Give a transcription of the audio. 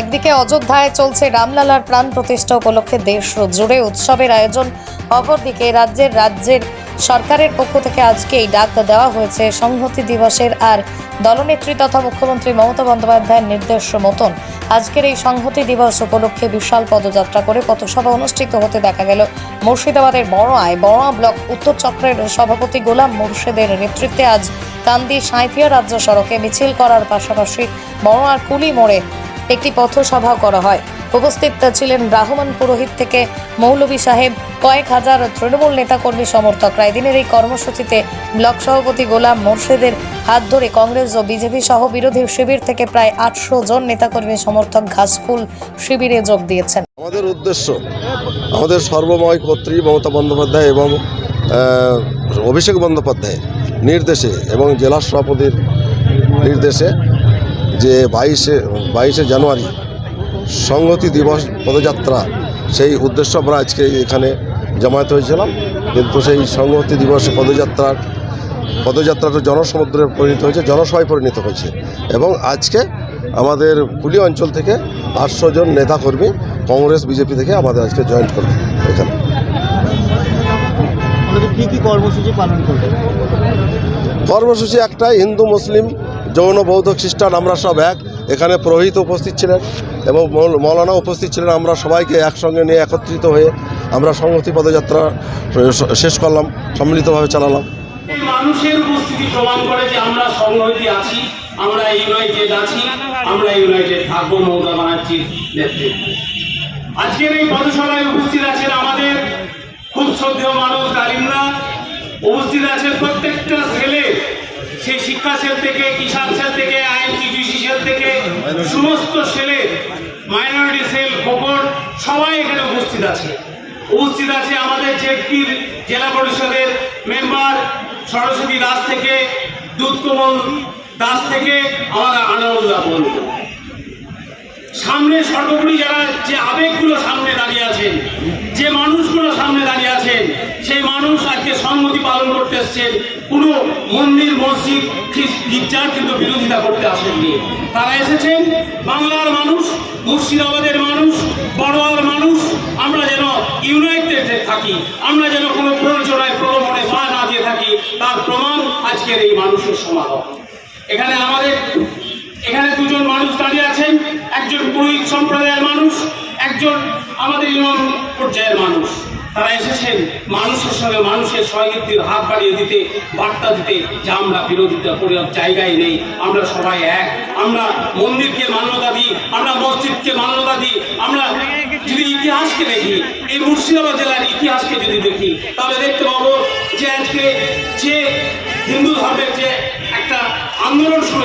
একদিকে অযোধ্যায় চলছে রামলালার প্রাণ প্রতিষ্ঠা উপলক্ষে দেশ জুড়ে উৎসবের আয়োজন, অপরদিকে রাজ্যের রাজ্যের সরকারের পক্ষ থেকে আজকে এই ডাক দেওয়া হয়েছে সংহতি দিবসের আর দলনেত্রী তথা মুখ্যমন্ত্রী মমতা বন্দ্যোপাধ্যায়ের নির্দেশ মতন। আজকের এই সংহতি দিবস উপলক্ষে বিশাল পদযাত্রা করে পথসভা অনুষ্ঠিত হতে দেখা গেল। মুর্শিদাবাদের বড়ায়, বড়া ব্লক উত্তর চক্রের সভাপতি গোলাম মুর্শেদের নেতৃত্বে আজ কান্দি সাঁইথিয়া রাজ্য সড়কে মিছিল করার পাশাপাশি বড়ার কুলি মোড়ে একটি পথসভা করা হয়। উপস্থিত ছিলেন রাহমান পুরোহিত থেকে মৌলভী সাহেব, কয়েক হাজার তৃণমূল নেতাকর্মী সমর্থকরা। এদিনের এই কর্মসূচিতে ব্লক সভাপতি গোলাম মোর্শেদের হাত ধরে কংগ্রেস ও বিজেপি সহ বিরোধী শিবির থেকে প্রায় আটশো জন নেতাকর্মী সমর্থক ঘাসফুল শিবিরে যোগ দিয়েছেন। আমাদের উদ্দেশ্য, আমাদের সর্বময় কর্ত্রী মমতা বন্দ্যোপাধ্যায় এবং অভিষেক বন্দ্যোপাধ্যায়ের নির্দেশে এবং জেলা সভাপতির নির্দেশে যে বাইশে বাইশে জানুয়ারি সংহতি দিবস পদযাত্রা সেই উদ্দেশ্য আমরা আজকে এখানে জমায়েত হয়েছিলাম। কিন্তু সেই সংহতি দিবস পদযাত্রার পদযাত্রাটা জনসমুদ্রে পরিণত হয়েছে জনসভায় পরিণত হয়েছে। এবং আজকে আমাদের কুলি অঞ্চল থেকে আটশো জন নেতাকর্মী কংগ্রেস বিজেপি থেকে আমাদের আজকে জয়েন করবে এখানে। আপনাদের কি কি কর্মসূচি পালন করবেন? কর্মসূচি একটাই হিন্দু মুসলিম যৌন বৌদ্ধ খ্রিস্টান আমরা সব এক। এখানে পুরোহিত উপস্থিত ছিলেন এবং মৌলানা উপস্থিত ছিলেন। আমরা সবাইকে একসঙ্গে নিয়ে একত্রিত হয়ে আমরা সংহতি পদযাত্রা শেষ করলাম, সম্মিলিতভাবে চালালাম। মানুষের উপস্থিতি প্রমাণ করে যে আমরা সংহতি আছি, আমরা ইউনাইটেড আছি, আমরা ইউনাইটেড থাকব মমতা ব্যানার্জির নেতৃত্বে। আজকের এই উপস্থিত আছেন আমাদের খুব শ্রদ্ধেয় মানুষ ডালিমরা উপস্থিত আছেন প্রত্যেকটা ছেলে সেই শিক্ষা সেল থেকে, কিষাণ সেল থেকে আইএনটিটিসি সেল থেকে, সমস্ত সেলে মাইনরিটি সেল খোকর সবাই এখানে উপস্থিত আছে। উপস্থিত আছে আমাদের জেপির জেলা পরিষদের মেম্বার সরস্বতী দাস থেকে, দুধকমল দাস থেকে, আমাদের বন্ধু। সামনে সর্বোপরি যারা যে আবেগগুলো সামনে দাঁড়িয়ে আছেন যে মানুষগুলো সামনে দাঁড়িয়ে আছেন সেই মানুষ আজকে সংহতি পালন করতে এসছেন কোনো মন্দির, মসজিদ গির্জার কিন্তু বিরোধিতা করতে আসেননি। তারা এসেছেন, বাংলার মানুষ, মুর্শিদাবাদের মানুষ, বড়োয়ার মানুষ, আমরা যেন ইউনাইটেড থাকি, আমরা যেন কোনো প্ররোচনায়, প্রলোভনে পা না দিয়ে থাকি, তার প্রমাণ আজকের এই মানুষের সমাগম এখানে আমাদের, এখানে দুজন মানুষ দাঁড়িয়ে আছেন, একজন পুরোহিত সম্প্রদায়ের মানুষ, একজন আমাদের ইমাম পর্যায়ের মানুষ। তারা এসেছেন মানুষের সঙ্গে মানুষের সহযোগিতার হাত বাড়িয়ে দিতে, বার্তা দিতে যে আমরা বিরোধিতা করে জায়গায় নেই। আমরা সবাই এক। আমরা মন্দিরকে মান্যতা দিই, আমরা মসজিদকে মান্যতা দিই, আমরা যদি ইতিহাসকে দেখি, এই মুর্শিদাবাদ জেলার ইতিহাসকে যদি দেখি, তাহলে দেখতে পাবো যে আজকে যে হিন্দু ধর্মের যে একটা আন্দোলন শুরু